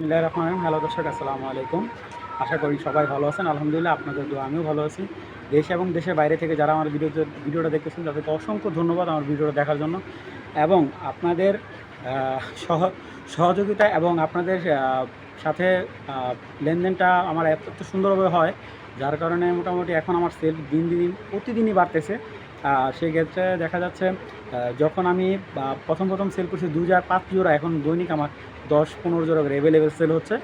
বিসমিল্লাহ রহমান রহিম। হ্যালো দর্শক, আসসালামু আলাইকুম। আশা করি সবাই ভালো আছেন। আলহামদুলিল্লাহ, আপনাদের দোয়া, আমিও ভালো আছি। দেশ এবং দেশের বাইরে থেকে যারা আমার ভিডিওতে ভিডিওটা দেখতেছেন, তাদেরকে অসংখ্য ধন্যবাদ আমার ভিডিওটা দেখার জন্য। এবং আপনাদের সহ সহযোগিতা এবং আপনাদের সাথে লেনদেনটা আমার এত সুন্দরভাবে হয়, যার কারণে মোটামুটি এখন আমার সেল দিন দিন প্রতিদিনই বাড়তেছে। আহ, সেই ক্ষেত্রে দেখা যাচ্ছে যখন আমি প্রথম প্রথম সেল করছি দু হাজার পাঁচ জোড়া এখন দৈনিক আমার দশ পনেরো জোড়া করে অ্যাভেলেবেল সেল হচ্ছে।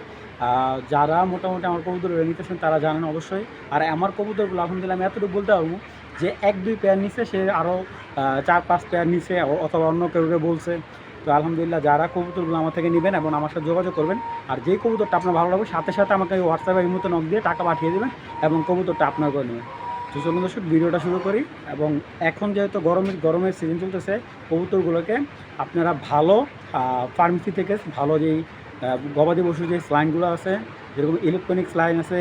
যারা মোটামুটি আমার কবুতর নিতেছেন তারা জানেন অবশ্যই। আর আমার কবুতরগুলো আলহামদুলিল্লাহ আমি এতটুকু বলতে পারব যে এক দুই পেয়ার নিচে সে আরও চার পাঁচ পেয়ার নিচে অথবা অন্য কেউ কেউ বলছে। তো আলহামদুলিল্লাহ যারা কবুতরগুলো আমার থেকে নেবেন এবং আমার সাথে যোগাযোগ করবেন আর যেই কবুতরটা আপনার ভালো লাগবে সাথে সাথে আমাকে হোয়াটসঅ্যাপে এই মতো নক দিয়ে টাকা পাঠিয়ে দেবেন এবং কবুতরটা আপনার করে নেবেন। তো চলুন দর্শক, ভিডিওটা শুরু করি। এবং এখন যেহেতু গরমের গরমের সিজন চলতেছে, কবুতরগুলোকে আপনারা ভালো ফার্মেসি থেকে ভালো যেই গবাদি পশুর যে স্লাইনগুলো আছে, যেরকম ইলেকট্রনিক স্লাইন আছে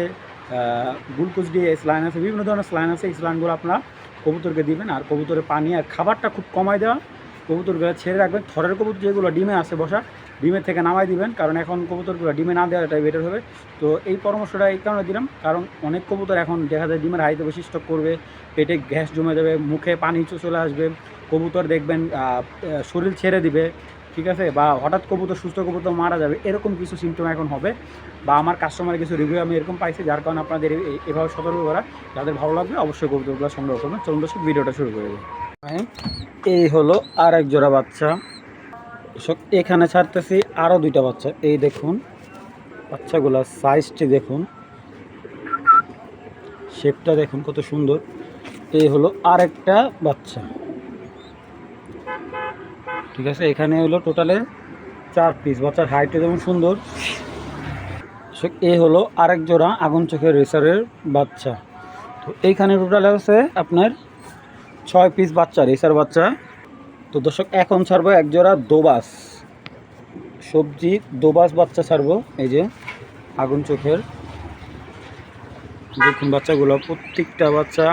গ্লুকোজ দিয়ে স্লাইন আছে, বিভিন্ন ধরনের স্লাইন আছে, এই স্লাইনগুলো আপনারা কবুতরকে দিবেন। আর কবুতরের পানি আর খাবারটা খুব কমায় দেওয়া। কবুতরগুলো ছেড়ে রাখবেন। থরের কবুতর যেগুলো ডিমে আছে বসা ডিমের থেকে নামাই দিবেন, কারণ এখন কবুতরগুলো ডিমে না দেওয়াটাই বেটার হবে। তো এই পরামর্শটা এই কারণে দিলাম, কারণ অনেক কবুতর এখন দেখা যায় ডিমের হাইতে বেশি স্টক করবে, পেটে গ্যাস জমে যাবে, মুখে পানি চলে আসবে, কবুতর দেখবেন শরীর ছেড়ে দিবে, ঠিক আছে? বা হঠাৎ কবুতর, সুস্থ কবুতর মারা যাবে, এরকম কিছু সিমটম এখন হবে। বা আমার কাস্টমারের কিছু রিভিউ আমি এরকম পাইছি, যার কারণে আপনাদের এভাবে সতর্ক করা, যাদের ভালো লাগবে অবশ্যই কবুতরগুলো সংগ্রহ করবেন। চলুন ভিডিওটা শুরু করে দিই। এই হলো আর এক জোড়া বাচ্চা। এখানে ছাড়তেছি আরও দুইটা বাচ্চা। এই দেখুন, বাচ্চাগুলার সাইজটি দেখুন। শেপটা দেখুন কত সুন্দর। এই হলো আরেকটা বাচ্চা। ঠিক আছে, এখানে হলো টোটালে চার পিস বাচ্চার হাইটটা যেমন সুন্দর। সে এ হলো আরেক জোড়া আগুন চোখের রেসারের বাচ্চা। তো এইখানে টোটালে আছে আপনার ছয় পিস বাচ্চা, রেসার বাচ্চা। তো দর্শক, এখন ছাড়বো এক জোড়া দোবাস। সবজি, দোবাস বাচ্চা ছাড়বো, এই যে আগুন চোখের। দেখুন বাচ্চাগুলো, প্রত্যেকটা বাচ্চা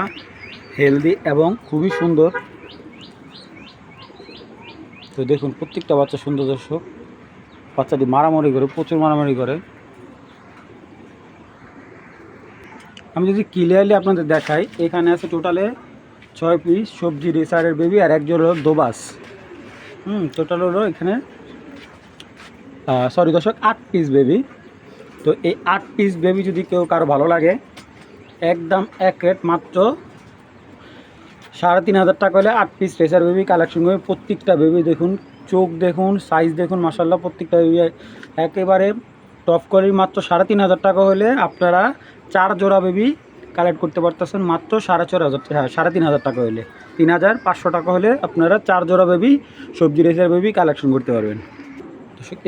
হেলদি এবং খুবই সুন্দর। তো দেখুন, প্রত্যেকটা বাচ্চা সুন্দর দর্শক। বাচ্চাটি মারামারি করে, প্রচুর মারামারি করে। আমি যদি ক্লিয়ারলি আপনাদের দেখাই, এখানে আছে টোটালে ছয় পিস সবজি রেসারের বেবি আর একজন হলো দোবাস। হুম টোটাল হলো এখানে সরি দর্শক, আট পিস বেবি তো এই আট পিস বেবি যদি কেউ কারও ভালো লাগে, একদম এক রেট মাত্র সাড়ে তিন হাজার টাকা হলে আট পিস রেসার বেবি কালেকশন করে প্রত্যেকটা বেবি দেখুন, চোখ দেখুন সাইজ দেখুন মাসাল্লাহ প্রত্যেকটা বেবি একেবারে টপ করে মাত্র সাড়ে তিন হাজার টাকা হলে আপনারা চার জোড়া বেবি কালেক্ট করতে পারতেছেন মাত্র সাড়ে চার হাজার হ্যাঁ সাড়ে তিন হাজার টাকা হলে তিন হাজার পাঁচশো টাকা হলে আপনারা চার জোড়া বেবি, সবজি রেসার বেবি কালেকশন করতে পারবেন।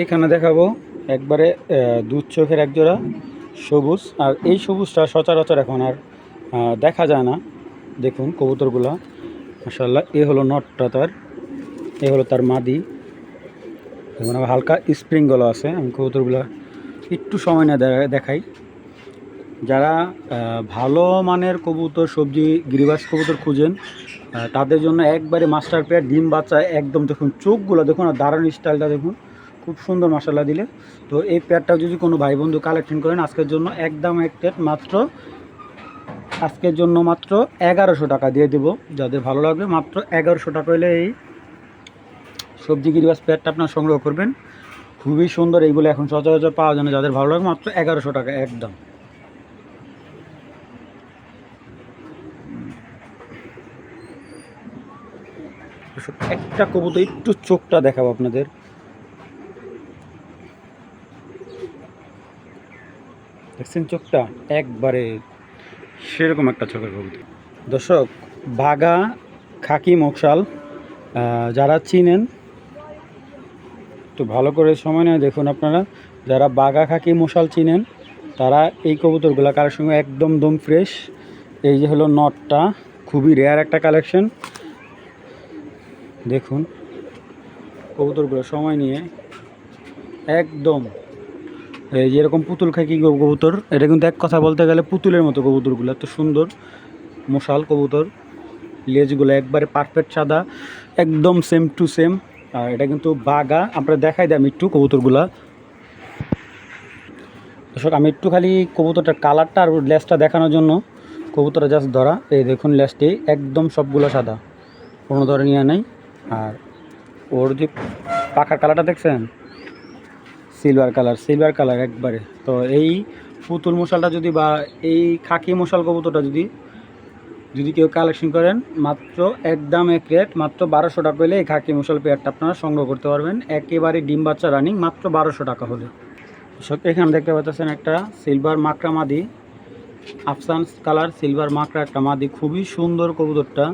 এখানে দেখাবো একবারে দুধ চোখের এক জোড়া সবুজ। আর এই সবুজটা সচরাচর এখন আর দেখা যায় না। দেখুন কবুতরগুলা মাসাল্লাহ এ হলো নটটা তার, এ হলো তার মাদি। আবার হালকা স্প্রিংগুলো আছে, আমি কবুতরগুলা একটু সময় না দেখাই। যারা ভালো মানের কবুতর, সবজি গিরিবাস কবুতর খুঁজেন তাদের জন্য একবারে মাস্টার পেয়ার ডিম বাচ্চা একদম দেখুন, চোখগুলো দেখুন আর দারুণ স্টাইলটা দেখুন। খুব সুন্দর মশলা দিলে। তো এই পেয়ারটাও যদি কোনো ভাই বন্ধু কালেকশন করেন, আজকের জন্য একদম এক প্লেট মাত্র, আজকের জন্য মাত্র এগারোশো টাকা দিয়ে দেবো। যাদের ভালো লাগবে, মাত্র এগারোশো টাকা হলে এই সবজি গিরিবাস পেয়ারটা আপনার সংগ্রহ করবেন। খুবই সুন্দর, এইগুলো এখন সচরাচর পাওয়া যায় না, যাদের ভালো লাগবে, মাত্র এগারোশো টাকা, একদম। একটা কবুতর একটু চোখটা দেখাবো আপনাদের। দেখছেন চোখটা? একবারে সেরকম একটা চোখের কবুতর। দর্শক বাগা খাকি মকশাল যারা চিনেন, একটু ভালো করে সময় নেয়, দেখুন আপনারা। যারা বাগা খাকি মশাল চিনেন, তারা এই কবুতরগুলো কারোর সঙ্গে একদম দম ফ্রেশ এই যে হলো নটটা খুবই রেয়ার একটা কালেকশন দেখুন, কবুতরগুলো সময় নিয়ে একদম, এই যে এরকম পুতুল খাকি কবুতর? এটা কিন্তু এক কথা বলতে গেলে পুতুলের মতো কবুতরগুলো, এত সুন্দর, মশাল কবুতর। লেজগুলো একবারে পারফেক্ট সাদা, একদম সেম টু সেম আর এটা কিন্তু বাগা আমরা দেখাই দিই আমি একটু কবুতরগুলা। দর্শক, আমি একটু খালি কবুতরটার কালারটা আর লেজটা দেখানোর জন্য কবুতরটা জাস্ট ধরা। এই দেখুন লেজটি, একদম সবগুলো সাদা, কোনো ধরনের ইয়ে নেই। আর ওর যে পাখার কালারটা দেখছেন? সিলভার কালার সিলভার কালার একবারে। তো এই পুতুল মশালটা যদি বা এই খাকি মশাল কবুতরটা যদি যদি কেউ কালেকশন করেন, মাত্র একদম এক রেট মাত্র বারোশো টাকা হলে এই খাকি মশাল পেয়ারটা আপনারা সংগ্রহ করতে পারবেন। একেবারে ডিম বাচ্চা রানিং মাত্র বারোশো টাকা হলে। এখানে দেখতে পাচ্ছেন একটা সিলভার মাকড়া মাদি। আফসান কালার সিলভার মাকড়া একটা মাদি। খুবই সুন্দর কবুতরটা।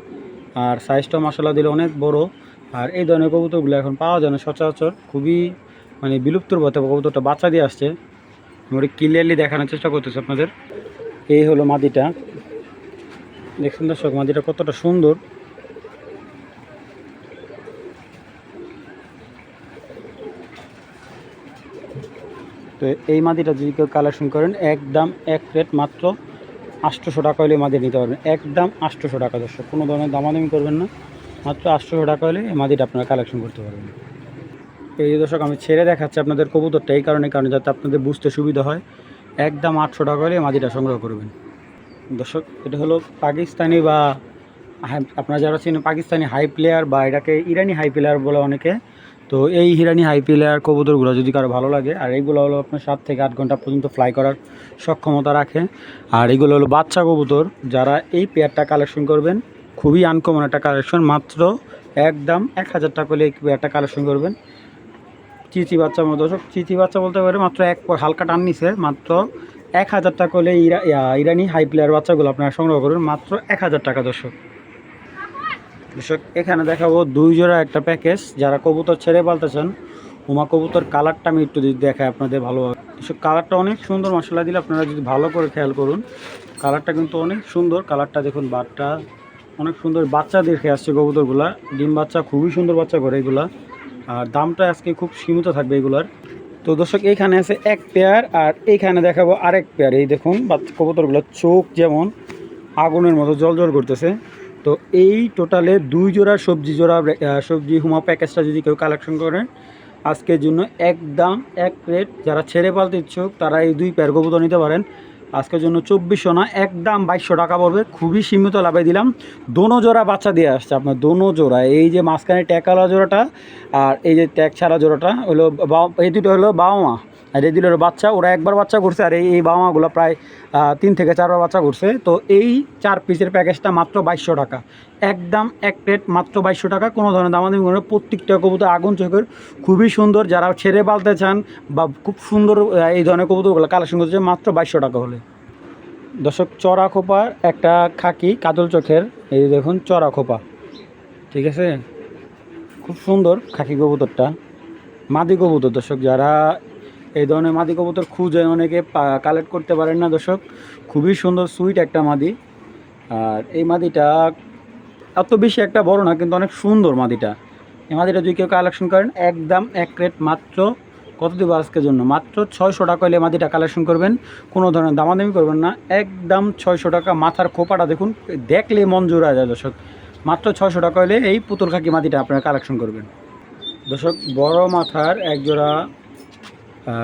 আর সাইজটা মশলা দিলে অনেক বড়। আর এই ধরনের কবুতরগুলো এখন পাওয়া যায় না, সচরাচর খুবই মানে বিলুপ্তর পথে কবুতরটা বাচ্চা দিয়ে আসছে। আমি ক্লিয়ারলি দেখানোর চেষ্টা করতেছি আপনাদের। এই হলো মাদিটা। দেখছেন দর্শক, মাদিটা কতটা সুন্দর। তো এই মাদিটা যদি কেউ কালেকশন করেন, একদম এক রেট মাত্র আটশোশো টাকা হলে মাদি নিতে পারবেন। একদম আটশোশো টাকা দর্শক, কোনো ধরনের দামাদামি করবেন না। মাত্র আটশোশো টাকা হলে এই মাদিটা আপনারা কালেকশন করতে পারবেন। এই দর্শক, আমি ছেড়ে দেখাচ্ছি আপনাদের কবুতরটা, এই কারণে কারণে যাতে আপনাদের বুঝতে সুবিধা হয়, একদম আটশো টাকা হলে মাদিটা সংগ্রহ করবেন। দর্শক, এটা হলো পাকিস্তানি বা আপনারা যারা চিনেন পাকিস্তানি হাই প্লেয়ার বা এটাকে ইরানি হাই প্লেয়ার বলে অনেকে তো এই হিরানি হাই প্লেয়ার কবুতরগুলো যদি কারও ভালো লাগে, আর এইগুলো হলো আপনার সাত থেকে আট ঘণ্টা পর্যন্ত ফ্লাই করার সক্ষমতা রাখে। আর এইগুলো হলো বাচ্চা কবুতর, যারা এই পেয়ারটা কালেকশন করবেন, খুবই আনকমন একটা কালেকশন মাত্র একদম এক হাজার টাকা হলে এই পেয়ারটা কালেকশন করবেন। চিচি বাচ্চার মতো চিচি বাচ্চা বলতে পারে মাত্র এক হালকা টান নিছে, মাত্র এক হাজার টাকা হলে ইরা ইরানি হাই প্লেয়ার বাচ্চাগুলো আপনারা সংগ্রহ করবেন মাত্র এক হাজার টাকা দর্শক। দর্শক, এখানে দেখাবো দুই জোড়া একটা প্যাকেজ। যারা কবুতর ছেড়ে পালতেছেন উমা কবুতর কালারটা আমি একটু দেখাই আপনাদের ভালোভাবে। দর্শক, কালারটা অনেক সুন্দর মশলা দিলে আপনারা যদি ভালো করে খেয়াল করুন, কালারটা কিন্তু অনেক সুন্দর। কালারটা দেখুন বাটটা অনেক সুন্দর। বাচ্চা দেখে আসছে কবুতরগুলা। ডিম বাচ্চা, খুবই সুন্দর বাচ্চা করে এগুলা। আর দামটা আজকে খুব সীমিত থাকবে এগুলার। তো দর্শক এইখানে আছে এক পেয়ার আর এইখানে দেখাবো আরেক পেয়ার। এই দেখুন, বাচ্চা কবুতরগুলোর চোখ যেমন আগুনের মতো জল জল করতেছে। তো এই টোটালে দুই জোড়া সবজি জোড়া সবজি হুমা প্যাকেজটা যদি কেউ কালেকশন করেন, আজকের জন্য একদম এক প্লেট। যারা ছেড়ে পালতে ইচ্ছুক, তারা এই দুই প্যার কবুতর নিতে পারেন। আজকের জন্য চব্বিশশো না একদম বাইশশো টাকা পড়বে। খুবই সীমিত লাভে দিলাম। দোনো জোড়া বাচ্চা দিয়ে আসছে আপনার, দোনো জোড়া। এই যে মাঝখানে ট্যাকালা জোড়াটা আর এই যে ট্যাগ ছাড়া জোড়াটা, হলো বা- এই দুটো হলো বাবা মা আর এই বাচ্চা, ওরা একবার বাচ্চা করছে আর এই বাবা মাগুলো প্রায় তিন থেকে চারবার বাচ্চা করছে। তো এই চার পিসের প্যাকেজটা মাত্র বাইশশো টাকা। একদম এক প্লেট মাত্র বাইশশো টাকা। কোনো ধরনের দামাদামি করে প্রত্যেকটা কবুতর আগুন চোখের খুবই সুন্দর। যারা ছেড়ে পালতে চান বা খুব সুন্দর এই ধরনের কবুতরগুলো কালেকশন করতে মাত্র বাইশশো টাকা হলে। দর্শক, চড়া খোপার একটা খাকি কাজল চোখের, এই দেখুন চড়া খোপা। ঠিক আছে? খুব সুন্দর খাকি কবুতরটা। মাদি কবুতর, দর্শক, যারা এই ধরনের মাদি কবুতর খুঁজে অনেকে কালেক্ট করতে পারেন না, দর্শক। খুবই সুন্দর সুইট একটা মাদি। আর এই মাদিটা এত বেশি একটা বড় না, কিন্তু অনেক সুন্দর মাদিটা। এই মাদিটা যদি কেউ কালেকশন করেন, একদম এক রেট মাত্র কত দেবো আজকের জন্য? মাত্র ছয়শো টাকা হলে মাদিটা কালেকশন করবেন। কোনো ধরনের দামাদামি করবেন না। একদম ছয়শো টাকা মাথার খোপাটা দেখুন, দেখলে মন জোড়া যায়, দর্শক। মাত্র ছয়শো টাকা হলে এই পুতুল খাকি মাদিটা আপনারা কালেকশন করবেন। দর্শক, বড় মাথার একজোড়া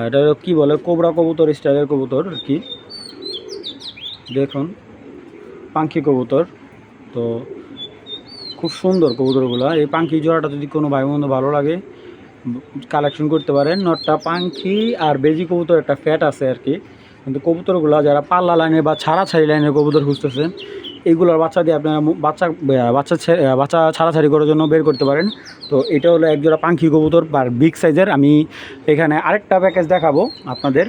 এটা কি বলে? কোবরা কবুতর স্টাইলের কবুতর আর কি। দেখুন, পাঙ্খি কবুতর। তো খুব সুন্দর কবুতরগুলো। এই পাঙ্খি জোড়াটা যদি কোনো ভাই বন্ধু ভালো লাগে কালেকশন করতে পারেন। নটটা পাঙ্খি আর বেজি কবুতর একটা ফ্যাট আছে আর কি। কিন্তু কবুতরগুলো যারা পাল্লা লাইনে বা ছাড়া ছাড়ি লাইনের কবুতর খুঁজতেছেন এইগুলোর বাচ্চা দিয়ে আপনারা বাচ্চা বাচ্চা বাচ্চা ছাড়াছাড়ি করার জন্য বের করতে পারেন। তো এটা হলো একজোড়া পাঙ্খি কবুতর বা বিগ সাইজের আমি এখানে আরেকটা প্যাকেজ দেখাবো আপনাদের।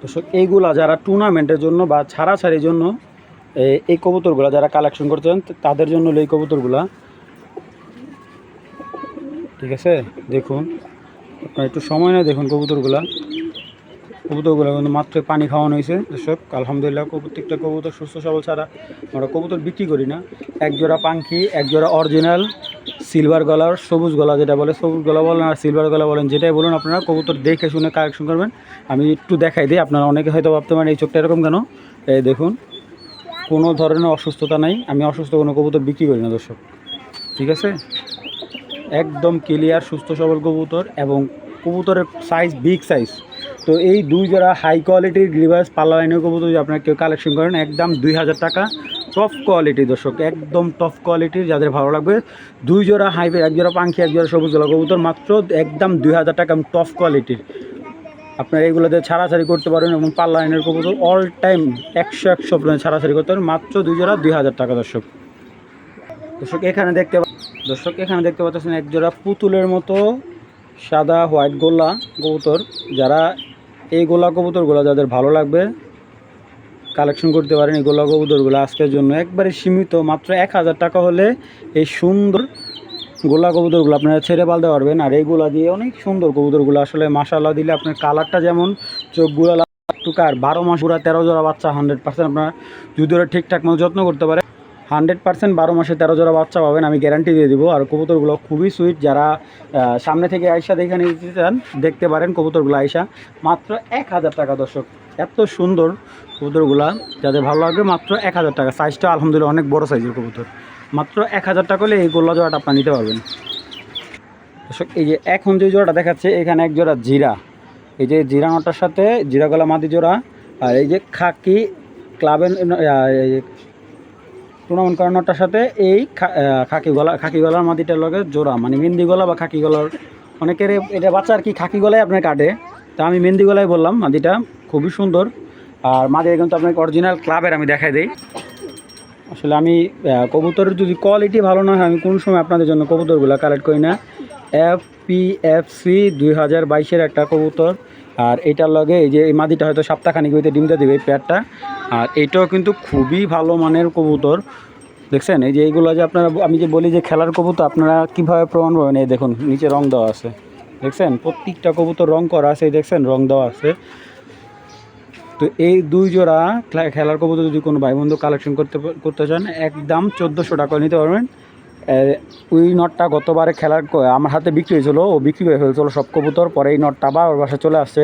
তো এইগুলা যারা টুর্নামেন্টের জন্য বা ছাড়াছাড়ির জন্য এই কবুতরগুলা যারা কালেকশন করছেন তাদের জন্য এই কবুতরগুলা। ঠিক আছে? দেখুন, আপনার একটু সময় নেই দেখুন কবুতরগুলা। কবুতরগুলো কিন্তু মাত্র পানি খাওয়ানো হয়েছে। দর্শক, আলহামদুলিল্লাহ, প্রত্যেকটা কবুতর সুস্থ, সবল ছাড়া আমরা কবুতর বিক্রি করি না। এক জোড়া পাখি এক জোড়া অরিজিনাল সিলভার গলার, সবুজ গলা যেটা বলে, সবুজ গলা বলেন আর সিলভার গলা বলেন, যেটাই বলুন আপনারা কবুতর দেখে শুনে কালেকশন করবেন। আমি একটু দেখাই দিই, আপনারা অনেকে হয়তো ভাবতে পারেন এই চোখটা এরকম কেন? এই দেখুন, কোনো ধরনের অসুস্থতা নাই, আমি অসুস্থ কোনো কবুতর বিক্রি করি না, দর্শক। ঠিক আছে? একদম ক্লিয়ার সুস্থ, সবল কবুতর এবং কবুতরের সাইজ বিগ সাইজ তো এই দুই জোড়া হাই কোয়ালিটির গ্রিভাস পাল্লা লাইনের কবুতর যদি আপনারা কেউ কালেকশন করেন, একদম দুই হাজার টাকা। টপ কোয়ালিটি দর্শক, একদম টপ কোয়ালিটির যাদের ভালো লাগবে। দুই জোড়া হাইপের এক জোড়া পাখি এক জোড়া সবুজ জোড়া কবুতর, মাত্র একদম দুই হাজার টাকা, এবং টপ কোয়ালিটির আপনারা এগুলোতে ছাড়াছাড়ি করতে পারেন, এবং পাল্লা লাইনের কবুতর অল টাইম একশো একশো ছাড়াছাড়ি করতে পারেন, মাত্র দুই জোড়া দুই হাজার টাকা, দর্শক। দর্শক, এখানে দেখতে দর্শক, এখানে দেখতে পাচ্ছেন এক জোড়া পুতুলের মতো সাদা হোয়াইট গোল্লা কবুতর, যারা এই গোলা কবুতরগুলো যাদের ভালো লাগবে কালেকশন করতে পারেন এই গোলা কবুতরগুলো আজকের জন্য। একবারে সীমিত, মাত্র এক হাজার টাকা হলে এই সুন্দর গোলা কবুতরগুলো আপনারা ছেড়ে পালতে পারবেন। আর এইগুলা দিয়ে অনেক সুন্দর কবুতরগুলো আসলে মাসাল্লাহ দিলে আপনার কালারটা যেমন চোখগুলো টুকা আর বারো মাস পুরা তেরো জোড়া বাচ্চা হান্ড্রেড পার্সেন্ট আপনার যদি ওরা ঠিকঠাক মতো যত্ন করতে পারে হান্ড্রেড পার্সেন্ট বারো মাসে তেরো জোড়া বাচ্চা পাবেন, আমি গ্যারান্টি দিয়ে দিব। আর কবুতরগুলো খুবই সুইট যারা সামনে থেকে আইসা দেখে নিতে চান, দেখতে পারেন কবুতরগুলো আইসা মাত্র এক হাজার টাকা দর্শক, এত সুন্দর কবুতরগুলা, যাদের ভালো লাগবে মাত্র এক হাজার টাকা। সাইজটা আলহামদুলিল্লাহ অনেক বড় সাইজের কবুতর। মাত্র এক হাজার টাকা হলে এই গোল্লা জোড়াটা আপনার নিতে পারবেন। দর্শক, এই যে এখন যে জোড়াটা দেখাচ্ছে, এখানে এক জোড়া জিরা। এই যে জিরা নটার সাথে জিরা গলা মাদি জোড়া, আর এই যে খাকি ক্লাবের টুর্নামেন্ট করানোটার সাথে এই খাকি গলা খাকি গলার মাদিটার লগে জোড়া মানে মেহেন্দি গলা বা খাকি গলার। অনেকের এটা বাচ্চা আর কি খাকি গলায় আপনার কাটে। তা আমি মেহেন্দি গলায় বললাম, মাদিটা খুবই সুন্দর। আর মাদিটা কিন্তু আপনাকে অরিজিনাল ক্লাবের আমি দেখাই দিই। আসলে আমি কবুতরের যদি কোয়ালিটি ভালো না হয়, আমি কোন সময় আপনাদের জন্য কবুতরগুলো কালেক্ট করি না। এফ পি এফ সি দুই হাজার বাইশের একটা কবুতর। আর এটার লগে এই যে এই মাদিটা হয়তো সপ্তাহখানিক হইতে ডিমটা দেবে এই পেয়ারটা। আর এটাও কিন্তু খুবই ভালো মানের কবুতর। দেখছেন? এই যে এইগুলো যে আপনারা আমি যে বলি যে খেলার কবুতর, আপনারা কীভাবে প্রমাণ পাবেন? এই দেখুন, নিচে রং দেওয়া আছে। দেখছেন? প্রত্যেকটা কবুতর রং করা আছে, এই দেখছেন? রং দেওয়া আছে। তো এই দুই জোড়া খেলা- খেলার কবুতর যদি কোনো ভাই বন্ধু কালেকশন করতে করতে চান, একদম চোদ্দোশো টাকা নিতে পারবেন। ওই নটটা গতবারে খেলার আমার হাতে বিক্রি হয়েছিল, ও বিক্রি হয়ে ফেলছিল সব কবুতর, পরে এই নটটা আবার ওর বাসায় চলে আসছে।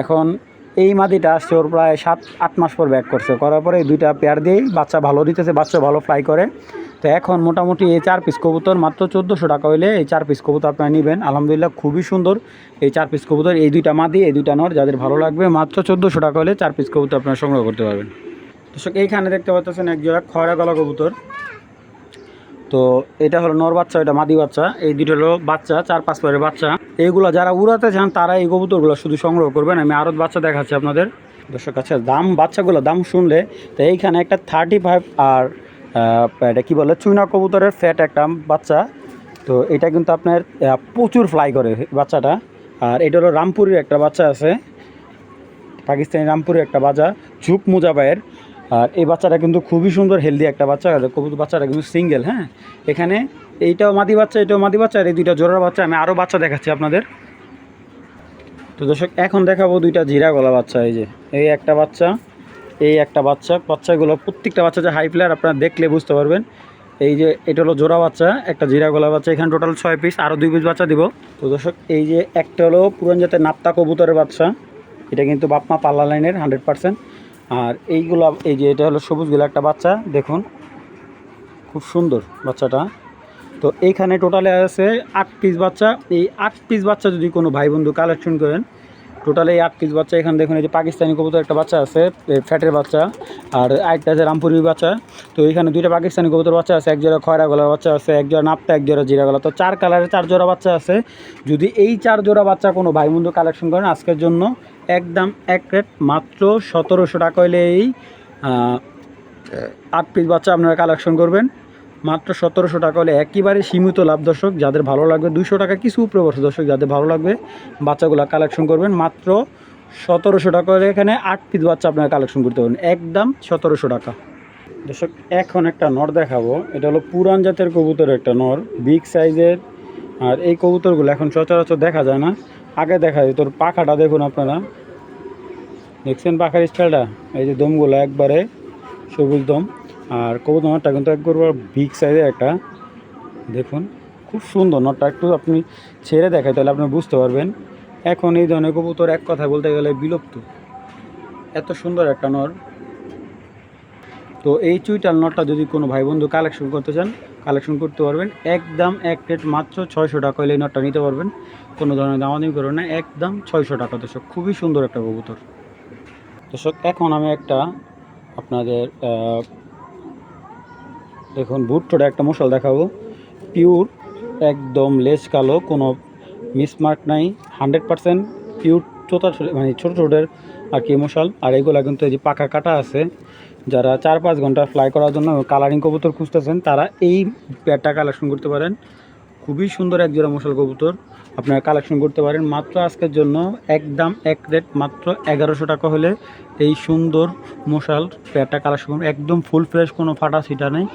এখন এই মাদিটা আসছে ওর প্রায় সাত, আট মাস পর ব্যাক করছে, করার পরে দুইটা পেয়ার দিয়েই বাচ্চা ভালো দিতেছে, বাচ্চা ভালো ফ্লাই করে। তো এখন মোটামুটি এই চার পিস কবুতর মাত্র চোদ্দোশো টাকা হইলে এই চার পিস কবুতর আপনারা নেবেন। আলহামদুলিল্লাহ খুবই সুন্দর এই চার পিস কবুতর, এই দুইটা মাদি, এই দুইটা নর যাদের ভালো লাগবে মাত্র চোদ্দোশো টাকা হলে চার পিস কবুতর আপনারা সংগ্রহ করতে পারবেন। দর্শক, এইখানে দেখতে পাচ্ছেন এক জোড়া খয়রা গলা কবুতর। তো এটা হলো নর বাচ্চা, এটা মাদি বাচ্চা। এই দুটো হলো বাচ্চা, চার পাঁচ পরের বাচ্চা। এইগুলো যারা উড়াতে চান তারা এই কবুতরগুলো শুধু সংগ্রহ করবেন। আমি আরও বাচ্চা দেখাচ্ছি আপনাদের। দর্শক আচ্ছা দাম বাচ্চাগুলো দাম শুনলে, তো এইখানে একটা থার্টি ফাইভ আর এটা কী বলে, চুইনা কবুতরের ফ্যাট একটা বাচ্চা। তো এটা কিন্তু আপনার প্রচুর ফ্লাই করে বাচ্চাটা। আর এটা হলো রামপুরের একটা বাচ্চা আছে। পাকিস্তানি রামপুরের একটা বাজা ঝুক মুজাবায়ের আর এই বাচ্চাটা কিন্তু খুবই সুন্দর হেলদি একটা বাচ্চা। কবুতর বাচ্চাটা কিন্তু সিঙ্গেল হ্যাঁ? এখানে এইটাও মাদি বাচ্চা, এটাও মাদি বাচ্চা, আর এই দুইটা জোড়ার বাচ্চা। আমি আরও বাচ্চা দেখাচ্ছি আপনাদের। তো দর্শক, এখন দেখাবো দুইটা জিরা গলা বাচ্চা, এই যে। এই একটা বাচ্চা, এই একটা বাচ্চা। বাচ্চাগুলো প্রত্যেকটা বাচ্চা যে হাই প্লেয়ার আপনারা দেখলে বুঝতে পারবেন। এই যে এটা হলো জোড়া বাচ্চা, একটা জিরা গলা বাচ্চা। এখানে টোটাল ছয় পিস আরও দুই পিস বাচ্চা দিব। তো দর্শক, এই যে একটা হলো পুরান জাতের নাপ্তা কবুতরের বাচ্চা। এটা কিন্তু বাপমা পাল্লা লাইনের হান্ড্রেড পার্সেন্ট আর এইগুলো, এই যে এটা হলো সবুজগুলো একটা বাচ্চা, দেখুন। খুব সুন্দর বাচ্চাটা। তো এইখানে টোটালে আছে আট পিস বাচ্চা। এই আট পিস বাচ্চা যদি কোনো ভাই বন্ধু কালেকশন করেন, টোটালে এই আট পিস বাচ্চা, এখানে দেখুন এই যে পাকিস্তানি কবুতর একটা বাচ্চা আছে ফ্যাটের বাচ্চা। আর আরেকটা আছে রামপুরি বাচ্চা। তো এখানে দুইটা পাকিস্তানি কবুতর বাচ্চা আছে, এক জোড়া খয়রা গলার বাচ্চা আছে, এক জোড়া নাপটা এক জোড়া জিরা গলা। তো চার কালারের চার জোড়া বাচ্চা আছে। যদি এই চার জোড়া বাচ্চা কোনো ভাই বন্ধু কালেকশন করেন, আজকের জন্য একদম এক রেট মাত্র সতেরোশো টাকা হলে এই আট পিস বাচ্চা আপনারা কালেকশন করবেন। মাত্র সতেরোশো টাকা হলে একেবারে সীমিত লাভ দর্শক, যাদের ভালো লাগবে দুশো টাকা, কিছু উপরে দর্শক, যাদের ভালো লাগবে বাচ্চাগুলো কালেকশন করবেন। মাত্র সতেরোশো টাকা হলে এখানে আট পিস বাচ্চা আপনারা কালেকশন করতে পারবেন। একদম সতেরোশো টাকা। দর্শক, এখন একটা নর দেখাবো। এটা হলো পুরান জাতের কবুতর একটা নর বিগ সাইজের আর এই কবুতরগুলো এখন সচরাচর দেখা যায় না। আগে দেখা যায়, তোর পাখাটা দেখুন আপনারা। দেখছেন পাখার স্টাইলটা এই যে দমগুলো একবারে সবুজ দম, আর কবুতর নটটা কিন্তু একবার বিগ সাইজের একটা। দেখুন, খুব সুন্দর নটটা। একটু আপনি ছেড়ে দেখায় তাহলে আপনি বুঝতে পারবেন। এখন এই ধরনের কবুতর এক কথায় বলতে গেলে বিলুপ্ত। এত সুন্দর একটা নর। তো এই চুইটাল নটটা যদি কোনো ভাই বন্ধু কালেকশন করতে চান কালেকশন করতে পারবেন। একদম এক প্লেট মাত্র ছয়শো টাকা হলে এই নটটা নিতে পারবেন। কোনো ধরনের দামাদামি করবেন না, একদম ছয়শো টাকা দর্শক, খুবই সুন্দর একটা কবুতর। দর্শক, এখন আমি একটা আপনাদের দেখুন ভুট্টোটা একটা মশাল দেখাবো। পিওর একদম লেস কালো, কোনো মিসমার্ক নাই হান্ড্রেড পার্সেন্ট পিওর চোতা মানে ছোটো ছোটোর আর কি মশাল। আর এগুলো কিন্তু এই যে পাকা কাটা আছে, যারা চার পাঁচ ঘণ্টা ফ্লাই করার জন্য কালারিং কবুতর খুঁজতেছেন, তারা এই প্যাডটা কালেকশন করতে পারেন। খুবই সুন্দর এক জোড়া মশাল কবুতর। আপনারা কালেকশন করতে পারেন। মাত্র আজকের জন্য একদম এক রেট মাত্র এগারোশো টাকা হলে এই সুন্দর মশাল প্যাডটা কালেকশন করুন। একদম ফুল ফ্রেশ কোনো ফাটা ছিটা নেই।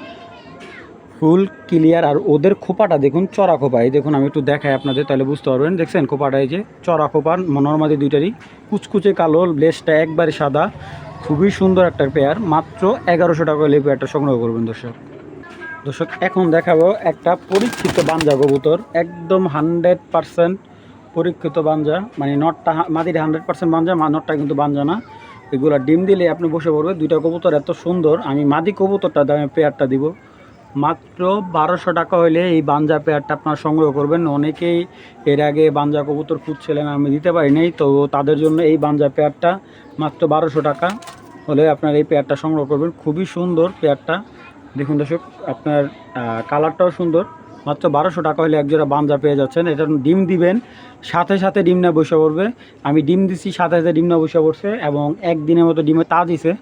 ফুল ক্লিয়ার আর ওদের খোপাটা দেখুন, চড়া খোপা। এই দেখুন, আমি একটু দেখাই আপনাদের, তাহলে বুঝতে পারবেন। দেখছেন খোপাটা, এই যে চড়া খোপা, নর্মাদি দুইটারই। কুচকুচে কালো, লেসটা একবারে সাদা। খুবই সুন্দর একটা পেয়ার। মাত্র এগারোশো টাকা হলে পেয়ারটা সংগ্রহ করবেন, দর্শক। দর্শক, এখন দেখাবো একটা পরীক্ষিত বাঞ্জা কবুতর, একদম হান্ড্রেড পারসেন্ট পরীক্ষিত বাঞ্জা মানে নটটা মাদির হান্ড্রেড পারসেন্ট বাঞ্জা নটটা কিন্তু বাঞ্জা না। এগুলো ডিম দিলে আপনি বসে পড়বে, দুইটা কবুতর এত সুন্দর। আমি মাদি কবুতরটা দামে পেয়ারটা দিব। মাত্র বারোশো টাকা হলে এই বাঞ্জা পেয়ারটা আপনার সংগ্রহ করবেন। অনেকেই এর আগে বাঞ্জা কবুতর খুঁজছিলেন, আমি দিতে পারি নাই। তো তাদের জন্য এই বাঞ্জা পেয়ারটা মাত্র বারোশো টাকা হলে আপনার এই পেয়ারটা সংগ্রহ করবেন। খুবই সুন্দর পেয়ারটা। দেখুন দর্শক, আপনার কালারটাও সুন্দর। মাত্র বারোশো টাকা হলে একজোড়া বাঞ্জা পেয়ে যাচ্ছেন। এটা ডিম দিবেন, সাথে সাথে ডিম না বসে পড়বে। আমি ডিম দিছি, সাথে সাথে ডিম না বসে পড়ছে এবং একদিনের মতো ডিমে তা দিছে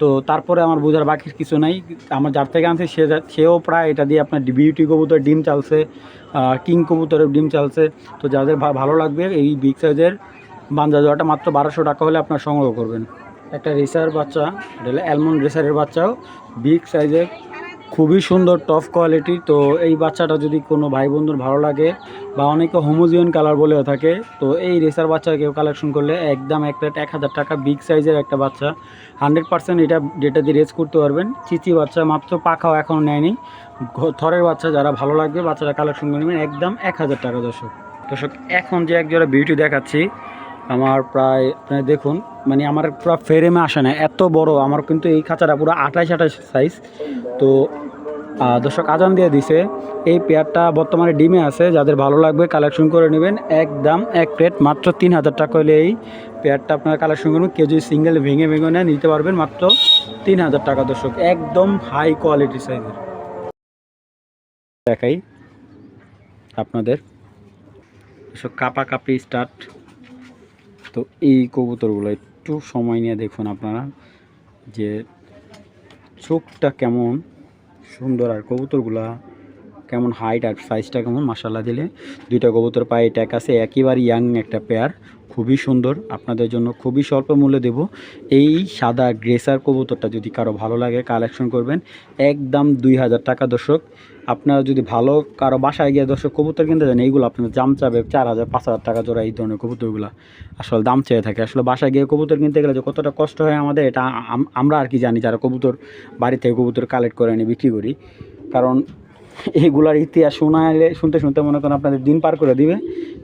তো তারপরে আমার বোঝার বাকি কিছু নাই। আমার যার থেকে আনছে, সে সেও প্রায় এটা দিয়ে আপনার বিউটি কবুতর ডিম চালছে কিং কবুতরের ডিম চালছে। তো যাদের ভালো লাগবে এই বিগ সাইজের বাঞ্জা জোড়াটা, মাত্র বারোশো টাকা হলে আপনার সংগ্রহ করবেন। একটা রেসার বাচ্চা, এটা অ্যালমন্ড রেসারের বাচ্চাও। বিগ সাইজের খুবই সুন্দর টপ কোয়ালিটি তো এই বাচ্চাটা যদি কোনো ভাই বন্ধুর ভালো লাগে বা অনেকে হোমোজিয়ন কালার বলেও থাকে, তো এই রেসার বাচ্চা কেউ কালেকশন করলে একদম এক প্লেট এক হাজার টাকা বিগ সাইজের একটা বাচ্চা। হান্ড্রেড পার্সেন্ট এটা ডেটা দিয়ে রেস করতে পারবেন। চিচি বাচ্চা মাত্র পাখাও এখনও নেয়নি। থরের বাচ্চা যারা ভালো লাগবে, বাচ্চারা কালেকশন করে নেবেন। একদম এক হাজার টাকা দর্শক। দর্শক, এখন যে এক জোড়া বিউটি দেখাচ্ছি আমার প্রায়, আপনারা দেখুন মানে আমার পুরো ফ্রেমে আসে না, এত বড়, আমার কিন্তু এই খাঁচাটা পুরো আঠাশ আঠাশ সাইজ তো দর্শক আজান দিয়ে দিছে, এই পেয়ারটা বর্তমানে ডিমে আছে, যাদের ভালো লাগবে কালেকশন করে নেবেন, একদম এক প্লেট মাত্র তিন হাজার টাকা হলে এই পেয়ারটা আপনারা কালেকশন করবেন। কেউ যদি সিঙ্গেল ভেঙে ভেঙে নেয়, নিতে পারবেন মাত্র তিন হাজার টাকা, দর্শক। একদম হাই কোয়ালিটি সাইজের দেখাই আপনাদের। দর্শক, কাপা কাপি স্টার্ট তো এই কবুতরগুলো একটু সময় নিয়ে দেখুন আপনারা যে চোখটা কেমন সুন্দর আর কবুতরগুলা কেমন হাইট আর সাইজটা কেমন মাসাল্লাহ দিলে দুইটা কবুতর পায়ে ট্যাক আছে। একেবারে ইয়াং একটা পেয়ার খুবই সুন্দর। আপনাদের জন্য খুবই স্বল্প মূল্যে দেব। এই সাদা গ্রেসার কবুতরটা যদি কারও ভালো লাগে কালেকশন করবেন। একদম দুই হাজার টাকা দর্শক। আপনারা যদি ভালো কারও বাসায় গিয়ে দর্শক কবুতর কিনতে যান এইগুলো আপনার দাম চাবে চার হাজার, পাঁচ হাজার টাকা জোড়া এই ধরনের কবুতরগুলো। আসলে দাম চেয়ে থাকে। আসলে বাসায় গিয়ে কবুতর কিনতে গেলে যে কতটা কষ্ট হয় আমাদের, এটা আম- আমরা আর কি জানি, যারা কবুতর বাড়ি থেকে কবুতর কালেক্ট করে এনে বিক্রি করি। কারণ এইগুলার ইতিহাস শোনালে শুনতে শুনতে মনে করেন আপনাদের দিন পার করে দিবে।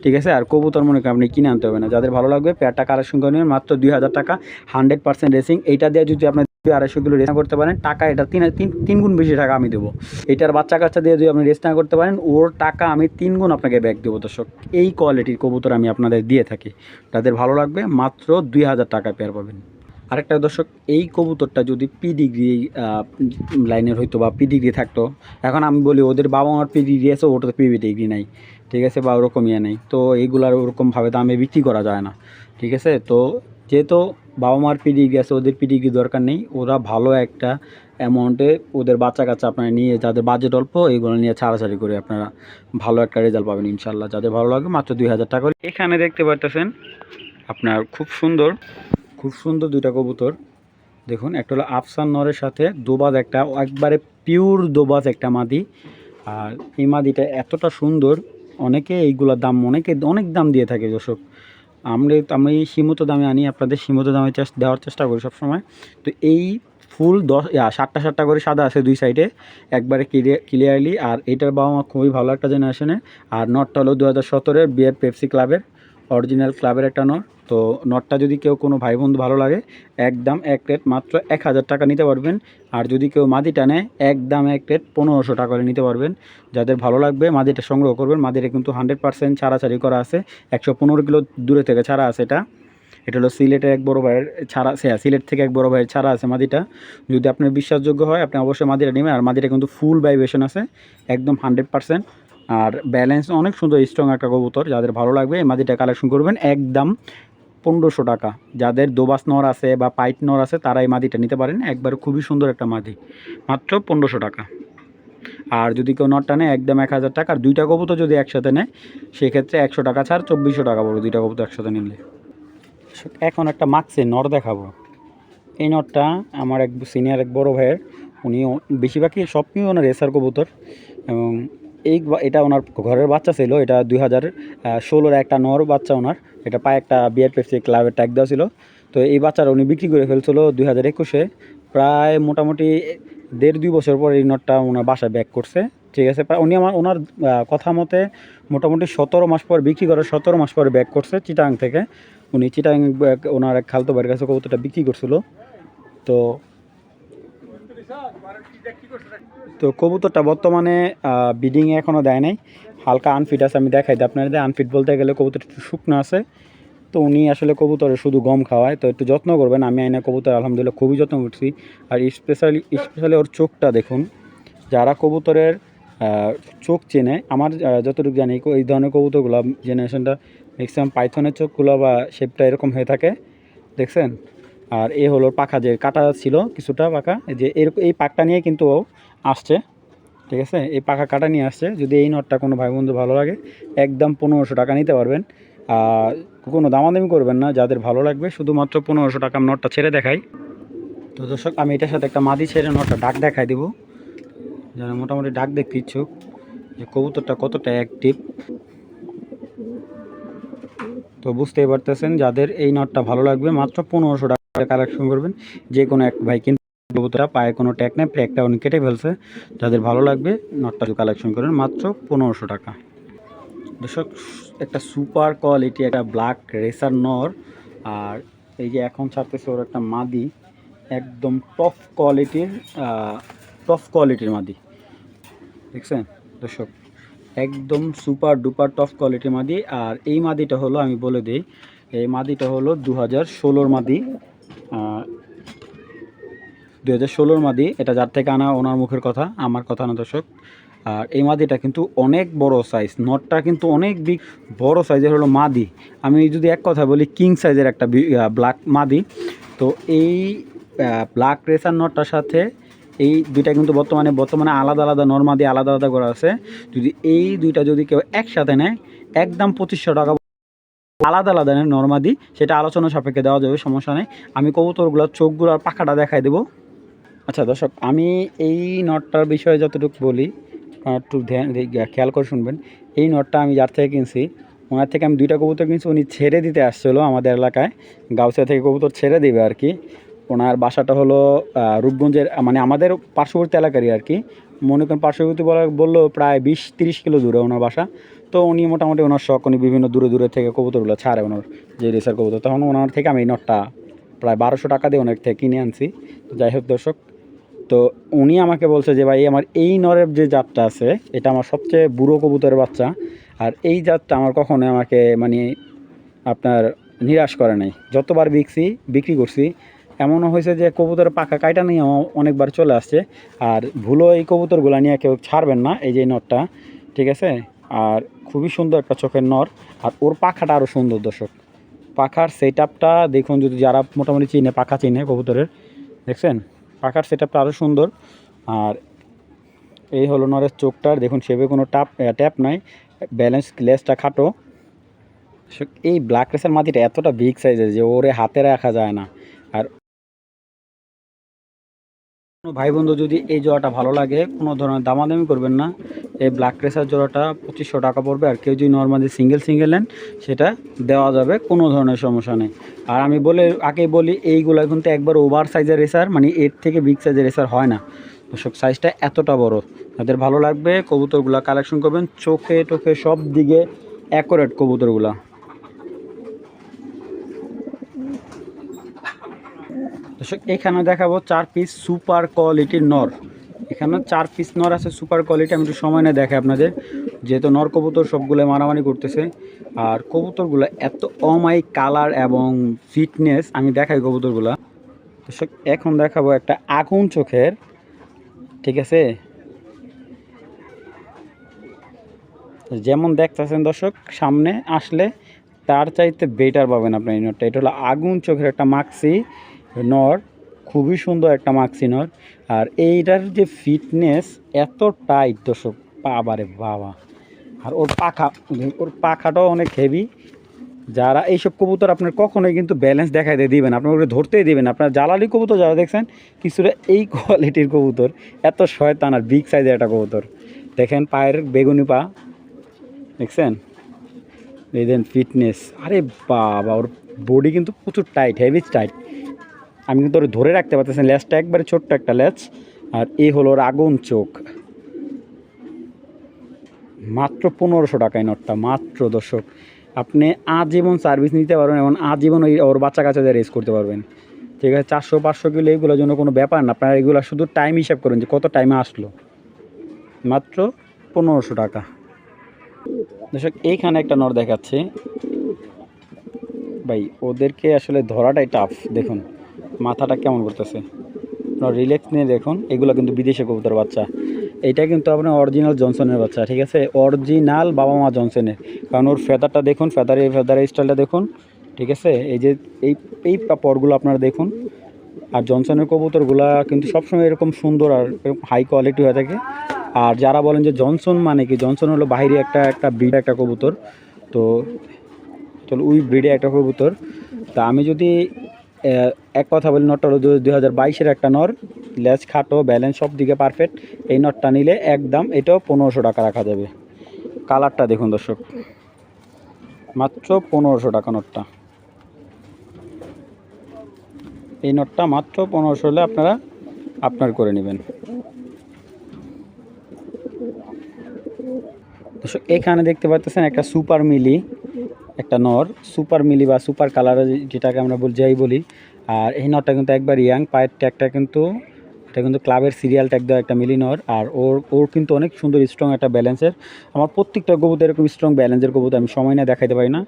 ঠিক আছে? আর কবুতর মনে করেন আপনি কিনে আনতে হবে না। যাদের ভালো লাগবে পেয়ারটা কালেকশন করে নেবেন। মাত্র দুই হাজার টাকা হান্ড্রেড পার্সেন্ট রেসিং এইটা দিয়ে যদি আপনার দুই আড়াইশো কিলো রেস করতে পারেন, টাকা এটা তিন তিন তিন গুণ বেশি টাকা আমি দেবো। এটার বাচ্চা কাচ্চা দিয়ে যদি আপনি রেস না করতে পারেন, ওর টাকা আমি তিন গুণ আপনাকে ব্যাগ দেবো দর্শক। এই কোয়ালিটির কবুতর আমি আপনাদের দিয়ে থাকি। তাদের ভালো লাগবে, মাত্র দুই হাজার টাকা পেয়ার পাবেন। আরেকটা দর্শক, এই কবুতরটা যদি পি ডিগ্রি লাইনের হইতো বা পি ডিগ্রি থাকতো, এখন আমি বলি ওদের বাবা মার পি ডিগ্রি আছে, ওটাতে পি ডিগ্রি নাই, ঠিক আছে, বা ওরকম ইয়ে নেই তো এইগুলার ওরকমভাবে দামে বিক্রি করা যায় না, ঠিক আছে তো যেহেতু বাবা মার পি ডিগ্রি আছে, ওদের পি ডিগ্রি দরকার নেই, ওরা ভালো একটা অ্যামাউন্টে ওদের বাচ্চা কাচ্চা আপনারা নিয়ে, যাদের বাজেট অল্প এইগুলো নিয়ে ছাড়াছাড়ি করে আপনারা ভালো একটা রেজাল্ট পাবেন ইনশাল্লাহ যাদের ভালো লাগে মাত্র দুই হাজার টাকা। এখানে দেখতে পারতেছেন, আপনার খুব সুন্দর খুব সুন্দর দুইটা কবুতর। দেখুন, একটা হলো আফসান নরের সাথে দোবাজ, একটা একবারে পিওর দোবাজ একটা মাদি। আর এই মাদিটা এতটা সুন্দর, অনেকে এইগুলোর দাম, অনেকে অনেক দাম দিয়ে থাকে দর্শক। আমরা, আমি সীমিত দামে আনি, আপনাদের সীমিত দামে দেওয়ার চেষ্টা করি সবসময়। তো এই ফুল দশ সাতটা সাতটা করে সাদা আছে দুই সাইডে একবারে ক্লিয়ারলি আর এটার বাবা মা খুবই ভালো একটা জেনারেশনের আর নটটা হলো দু হাজার সতেরোর বিয়ের পেপসি ক্লাবের অরিজিনাল ক্লাবের একটা নট। তো নটটা যদি কেউ কোনো ভাই বন্ধু ভালো লাগে, একদম এক রেট মাত্র এক হাজার টাকা নিতে পারবেন। আর যদি কেউ মাদিটা নেয় একদম এক রেট পনেরোশো টাকা নিতে পারবেন। যাদের ভালো লাগবে, মাদিটা সংগ্রহ করবেন। মাদিটা কিন্তু হান্ড্রেড পার্সেন্ট ছাড়াছাড়ি করা আছে। একশো পনেরো কিলো দূরে থেকে ছাড়া আছে এটা। এটা হলো সিলেটের এক বড় ভাইয়ের ছাড়া, সে সিলেট থেকে এক বড় ভাইয়ের ছাড়া আছে মাদিটা। যদি আপনার বিশ্বাসযোগ্য হয়, আপনি অবশ্যই মাদিটা নেবেন। আর মাদিটা কিন্তু ফুল ভাইব্রেশন আছে, একদম হান্ড্রেড পার্সেন্ট। আর ব্যালেন্স অনেক সুন্দর স্ট্রং একটা কবুতর। যাদের ভালো লাগবে, এই মাদিটা কালেকশন করবেন। একদম পনেরোশো টাকা। যাদের দোবাস নর আছে বা পাইট নর আছে তারা এই মাদিটা নিতে পারেন। একবার খুবই সুন্দর একটা মাদি। মাত্র পনেরোশো টাকা। আর যদি কেউ নটটা নেয়, একদম এক হাজার টাকা। আর দুইটা কবুতর যদি একসাথে নেয়, সেক্ষেত্রে একশো টাকা ছাড়, চব্বিশশো টাকা পড়বে দুইটা কবুতর একসাথে নিলে। এখন একটা মাক্সে নর দেখাবো। এই নটটা আমার এক সিনিয়র এক বড় ভাইয়ের। উনি বেশিরভাগই সবই ওনার রেসার কবুতর এবং এই এটা ওনার ঘরের বাচ্চা ছিল, এটা দুই হাজার ষোলোর একটা নর বাচ্চা ওনার। এটা পায়ে একটা বিআর পেপসি ক্লাবের ট্যাগ দেওয়া ছিল। তো এই বাচ্চাটা উনি বিক্রি করে ফেলছিল দুই হাজার একুশে। প্রায় মোটামুটি দেড় দুই বছর পর এই নটটা ওনার বাসায় ব্যাক করছে। ঠিক আছে উনি আমার ওনার কথা মতে মোটামুটি সতেরো মাস পর, বিক্রি করে সতেরো মাস পরে ব্যাক করছে চিটাং থেকে। উনি চিটাং ওনার এক খালতো ভাইয়ের কাছে কবুতরটা বিক্রি করছিল। তো তো কবুতরটা বর্তমানে বিডিংয়ে এখনও দেয় নাই। হালকা আনফিট আছে, আমি দেখাই দিই। আপনাদের আনফিট বলতে গেলে কবুতর একটু শুকনো আছে। তো উনি আসলে কবুতরে শুধু গম খাওয়ায়, তো একটু যত্ন করবেন। আমি আইনা কবুতর আলহামদুলিল্লাহ খুবই যত্ন করছি। আর স্পেশালি স্পেশালি ওর চোখটা দেখুন। যারা কবুতরের চোখ চেনে, আমার যতটুকু জানি, এই ধরনের কবুতরগুলো জেনারেশনটা ম্যাক্সিমাম পাইথনের চোখগুলো বা শেপটা এরকম হয়ে থাকে। দেখছেন? আর এ হলো পাখা যে কাটা ছিল, কিছুটা পাখা যে এরকম এই পাকটা নিয়ে কিন্তু আসছে, ঠিক আছে? এই পাখা কাটা নিয়ে আসছে। যদি এই নটটা কোনো ভাই বন্ধু ভালো লাগে, একদম পনেরোশো টাকা নিতে পারবেন। আর কোনো দামাদামি করবেন না, যাদের ভালো লাগবে, শুধুমাত্র পনেরোশো টাকা নটটা ছেড়ে দেখাই। তো দর্শক, আমি এটার সাথে একটা মাদি ছেড়ে নটটা ডাক দেখাই দিব। যারা মোটামুটি ডাক দেখতে ইচ্ছুক, যে কবুতরটা কতটা অ্যাক্টিভ তো বুঝতেই পারতেছেন, যাদের এই নটটা ভালো লাগবে, মাত্র পনেরোশো টাকা কালেকশন করবেন। যে কোনো এক ভাই কিন্তু কবুতরটা পায়ে কোনো ট্যাগ নেই ট্যাগটা উনি কেটে ফেলছে। যাদের ভালো লাগবে, নটটা কালেকশন করেন মাত্র পনেরোশো টাকা। দর্শক, একটা সুপার কোয়ালিটি একটা ব্ল্যাক রেসার নর। আর এই যে এখন ছাড়তেছে ওর একটা মাদি, একদম টপ কোয়ালিটির টপ কোয়ালিটির মাদি। দেখছেন? দর্শক, একদম সুপার ডুপার টপ কোয়ালিটির মাদি। আর এই মাদিটা হলো, আমি বলে দিই, এই মাদিটা হলো দু হাজার ষোলোর মাদি। দু হাজার ষোলোর মাদি, এটা যার থেকে আনা ওনার মুখের কথা, আমার কথা না দর্শক। আর এই মাদিটা কিন্তু অনেক বড় সাইজ নটটা কিন্তু অনেক বিগ বড় সাইজের হলো মাদি। আমি যদি এক কথা বলি কিং সাইজের একটা ব্ল্যাক মাদি। তো এই ব্ল্যাক রেসার নটটার সাথে এই দুইটা কিন্তু বর্তমানে বর্তমানে আলাদা আলাদা নর্মাদি আলাদা আলাদা করা আছে। যদি এই দুইটা যদি কেউ একসাথে নেয়, একদম পঁচিশশো টাকা আলাদা আলাদা নর্মাদি সেটা আলোচনা সাপেক্ষে দেওয়া যাবে, সমস্যা নেই। আমি কবুতরগুলোর চোখগুলো আর পাখাটা দেখাই দেবো। আচ্ছা দর্শক, আমি এই নটটার বিষয়ে যতটুকু বলি একটু ধ্যান খেয়াল করে শুনবেন। এই নটটা আমি যার থেকে কিনছি, ওনার থেকে আমি দুইটা কবুতর কিনছি, উনি ছেড়ে দিতে আসছিল আমাদের এলাকায়। গাউসিয়া থেকে কবুতর ছেড়ে দেবে আর কি। ওনার বাসাটা হলো রূপগঞ্জের মানে আমাদের পার্শ্ববর্তী এলাকারই আর কি। মনে করেন পার্শ্ববর্তী বলা বললেও প্রায় বিশ, তিরিশ কিলো দূরে ওনার বাসা। তো উনি মোটামুটি ওনার শখ, উনি বিভিন্ন দূরে দূরে থেকে কবুতরগুলো ছাড়ে ওনার, যে রেসার কবুতর। তখন ওনার থেকে আমি এই নটটা প্রায় বারোশো টাকা দিয়ে ওনার থেকে কিনে আনছি। যাই হোক দর্শক তো উনি আমাকে বলছে যে, ভাই, আমার এই নরের যে জাতটা আছে, এটা আমার সবচেয়ে বুড়ো কবুতরের বাচ্চা। আর এই জাতটা আমার কখনো আমাকে মানে আপনার নিরাশ করে নাই। যতবার বিকছি, বিক্রি করছি, এমনও হয়েছে যে, কবুতরের পাখা কাইটা নিয়ে অনেকবার চলে আসছে। আর ভুলো এই কবুতরগুলো নিয়ে কেউ ছাড়বেন না, এই যে নরটা, ঠিক আছে? আর খুবই সুন্দর একটা চোখের নর। আর ওর পাখাটা আরও সুন্দর, দর্শক। পাখার সেট দেখুন যদি যারা মোটামুটি চিনে, পাখা চিনে কবুতরের, দেখছেন? পাখার সেট আপটা আরও সুন্দর। আর এই হলো নরের চোখটার দেখুন, সেভাবে কোনো টাপ ট্যাপ নাই। ব্যালেন্স গ্লেসটা খাটো। এই ব্ল্যাক রেসের মাটিটা এতটা বিগ সাইজের যে ওরে হাতে রাখা যায় না। আর ভাই বন্ধু যদি এই জোড়াটা ভালো লাগে, কোনো ধরনের দামাদামি করবেন না। এই ব্ল্যাক রেসার জোড়াটা পঁচিশশো টাকা পড়বে আর কেউ যদি নর্মালি সিঙ্গেল সিঙ্গেল নেন, সেটা দেওয়া যাবে, কোনো ধরনের সমস্যা নেই। আর আমি বলে আগে বলি, এইগুলো কিন্তু একবার ওভার সাইজের রেসার মানে এর থেকে বিগ সাইজের রেসার হয় না। দর্শক সাইজটা এতটা বড়। তাদের ভালো লাগবে, কবুতরগুলো কালেকশন করবেন চোখে টোখে সব দিকে অ্যাকোরেট কবুতরগুলা। দর্শক, এখানে দেখাবো চার পিস সুপার কোয়ালিটির নর। এখানে চার পিস নর আছে সুপার কোয়ালিটি আমি একটু সময় না দেখাই আপনাদের। যেহেতু নর কবুতর সবগুলো মারামারি করতেছে, আর কবুতরগুলো এত অমাই কালার এবং ফিটনেস আমি দেখাই কবুতরগুলো। দর্শক, এখন দেখাবো একটা আগুন চোখের, ঠিক আছে? যেমন দেখতেছেন দর্শক, সামনে আসলে তার চাইতে বেটার পাবেন আপনি এই নটটা এটা হলো আগুন চোখের একটা মাক্সি নর, খুবই সুন্দর একটা মাক্সি নর। আর এইটার যে ফিটনেস এত টাইট দর্শক, বাবারে বাবা। আর ওর পাখা ওর পাখাটাও অনেক হেভি যারা এইসব কবুতর আপনার কখনোই কিন্তু ব্যালেন্স দেখাই দিয়ে দিবেন আপনার ওকে ধরতেই দিবেন আপনার জ্বালালি কবুতর যারা দেখছেন, কিছুটা এই কোয়ালিটির কবুতর, এত শয়তান আর বিগ সাইজের একটা কবুতর। দেখেন পায়ের বেগুনি পা, দেখছেন? এই দেন ফিটনেস আরে বাবা, ওর বডি কিন্তু প্রচুর টাইট হেভি টাইট আমি কিন্তু ওর ধরে রাখতে পারতেছেন লেজটা একবারে ছোট্ট একটা লেজ, আর এই হলো ওর আগুন চোখ। মাত্র পনেরোশো টাকায় নটটা, মাত্র দর্শক। আপনি আজীবন সার্ভিস নিতে পারবেন এবং আজীবন ওই ওর বাচ্চা কাচ্চাদের রেস করতে পারবেন। ঠিক আছে, চারশো, পাঁচশো কিলো এইগুলোর জন্য কোনো ব্যাপার না, আপনারা এগুলো শুধু টাইম হিসাব করেন যে কত টাইমে আসলো। মাত্র পনেরোশো টাকা। দর্শক, এইখানে একটা নর দেখাচ্ছে। ভাই, ওদেরকে আসলে ধরাটাই টাফ দেখুন। মাথাটা কেমন করতেছে? আপনার রিল্যাক্স নিয়ে দেখুন, এগুলো কিন্তু বিদেশে কবুতর বাচ্চা। এটা কিন্তু আপনার অরিজিনাল জনসনের বাচ্চা, ঠিক আছে? অরিজিনাল বাবা মা জনসনের কারণ ওর ফেদারটা দেখুন ফেদারের ফেদারের স্টাইলটা দেখুন, ঠিক আছে? এই যে, এই এই পরগুলো আপনারা দেখুন, আর জনসনের কবুতরগুলা কিন্তু সবসময় এরকম সুন্দর আর এরকম হাই কোয়ালিটি হয়ে থাকে। আর যারা বলেন যে জনসন মানে কি জনসন হলো বাইরে একটা একটা ব্রিড একটা কবুতর, তো চলো ওই ব্রিডে একটা কবুতর। তা আমি যদি এক কথা বলি, নটটা হলো দুই হাজার বাইশের একটা নর, লেজ, খাটো ব্যালেন্স সব দিকে পারফেক্ট এই নটটা নিলে একদম এটাও পনেরোশো টাকা রাখা যাবে। কালারটা দেখুন দর্শক। মাত্র পনেরোশো টাকা নটটা। এই নটটা মাত্র পনেরোশো হলে আপনারা আপনার করে নেবেন। এখানে দেখতে পাচ্ছেন একটা সুপার মিলি। একটা নর সুপার মিলি বা সুপার কালার যেটাকে আমরা বল, যাই বলি। আর এই নরটা কিন্তু একবার ইয়াং, পায়ের ট্যাগটা কিন্তু, এটা কিন্তু ক্লাবের সিরিয়াল ট্যাগ দেওয়া একটা মিলি নর। আর ওর ওর কিন্তু অনেক সুন্দর স্ট্রং একটা ব্যালেন্সের আমার প্রত্যেকটা কবুতর এরকম স্ট্রং ব্যালেন্সের কবুতর, আমি সময় না দেখাইতে পারি না।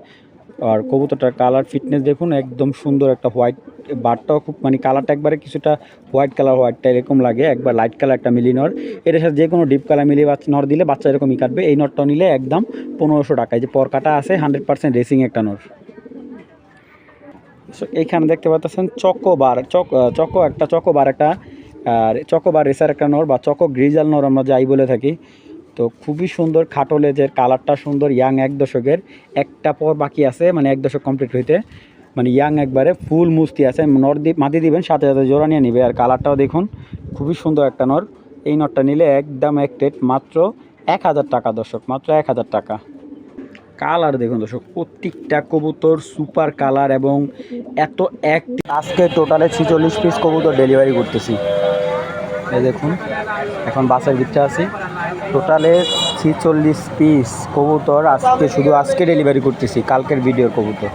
আর কবুতরটার কালার ফিটনেস দেখুন, একদম সুন্দর একটা হোয়াইট বারটাও খুব মানে কালারটা একবারে কিছুটা হোয়াইট কালার হোয়াইটটা এরকম লাগে, একবার লাইট কালার একটা মিলি নর এটার সাথে যে কোনো ডিপ কালার মিলি বাচ্চা নর দিলে বাচ্চা এরকমই কাটবে, এই নরটা নিলে একদম পনেরোশো টাকায় যে পর কাটা আছে হান্ড্রেড পার্সেন্ট রেসিং একটা নর। এইখানে দেখতে পাচ্ছেন চকোবার চক চকো একটা চকোবার একটা, আর চকোবার রেসার একটা নর বা চকো গ্রিজাল নর আমরা যাই বলে থাকি। তো খুবই সুন্দর খাটো লেজের কালারটা সুন্দর, ইয়াং এক দশকের। একটা পর বাকি আছে মানে এক দশক কমপ্লিট হইতে। মানে ইয়াং একবারে ফুল মুস্তি আছে, নর দি মাটি দিবেন, সাথে সাথে জোড়া নিয়ে নিবে। আর কালারটাও দেখুন, খুবই সুন্দর একটা নর। এই নরটা নিলে একদম এক রেট মাত্র এক হাজার টাকা দর্শক, মাত্র এক হাজার টাকা। কালার দেখুন দর্শক, প্রত্যেকটা কবুতর সুপার কালার এবং এত এক আজকে টোটালে ছিচল্লিশ পিস কবুতর ডেলিভারি করতেছি। এই দেখুন, এখন বাসের দিকটা আছি। টোটালে ছিচল্লিশ পিস কবুতর আজকে শুধু আজকে ডেলিভারি করতেছি কালকের ভিডিওর কবুতর।